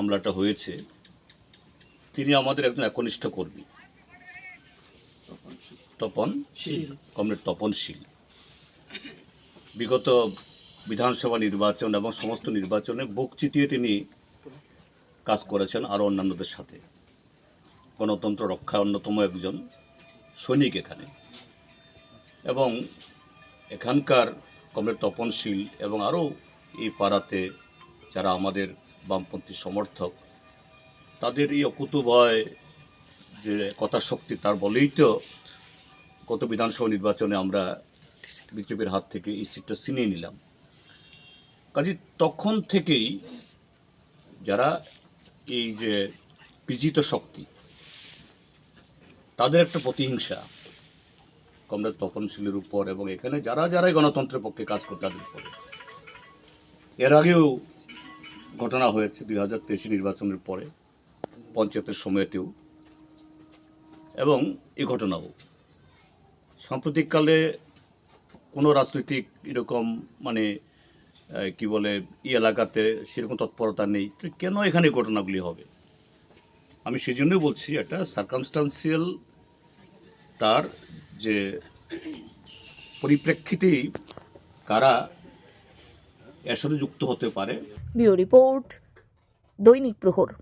হামলাটা হয়েছে তিনি আমাদের একজন একনিষ্ঠ কর্মী। তপন কমরেড তপনশীল বিগত বিধানসভা নির্বাচন এবং সমস্ত নির্বাচনে বুক চিতিয়ে তিনি কাজ করেছেন আরও অন্যান্যদের সাথে। গণতন্ত্র রক্ষা অন্যতম একজন সৈনিক এখানে। এবং এখানকার কমরেড তপনশীল এবং আরও এই পাড়াতে যারা আমাদের বামপন্থী সমর্থক, তাদের এই অকুতুভয় যে কথা শক্তি তার বলেই তো গত বিধানসভা নির্বাচনে আমরা বিজেপির হাত থেকে এই সিটটা ছিনিয়ে নিলাম। কাজে তখন থেকেই যারা এই যে বিজিত শক্তি, তাদের একটা প্রতিহিংসা। কমরেড তপনশীলের উপর এবং এখানে যারা যারাই গণতন্ত্রের পক্ষে কাজ করে, তাদের উপরে। এর আগেও ঘটনা হয়েছে দুই হাজার তেইশে নির্বাচনের পরে, পঞ্চায়েতের সময়তেও। এবং এই ঘটনাও। সাম্প্রতিককালে কোনো রাজনৈতিক এরকম মানে কি বলে এই এলাকাতে সেরকম তৎপরতা নেই। তো কেন এখানে ঘটনাগুলি হবে? আমি সেই জন্যই বলছি, একটা সার্কামস্টান্সিয়াল তার যে পরিপ্রেক্ষিতেই কারা এর সাথে যুক্ত হতে পারে। ব্যুরো রিপোর্ট দৈনিক প্রহর।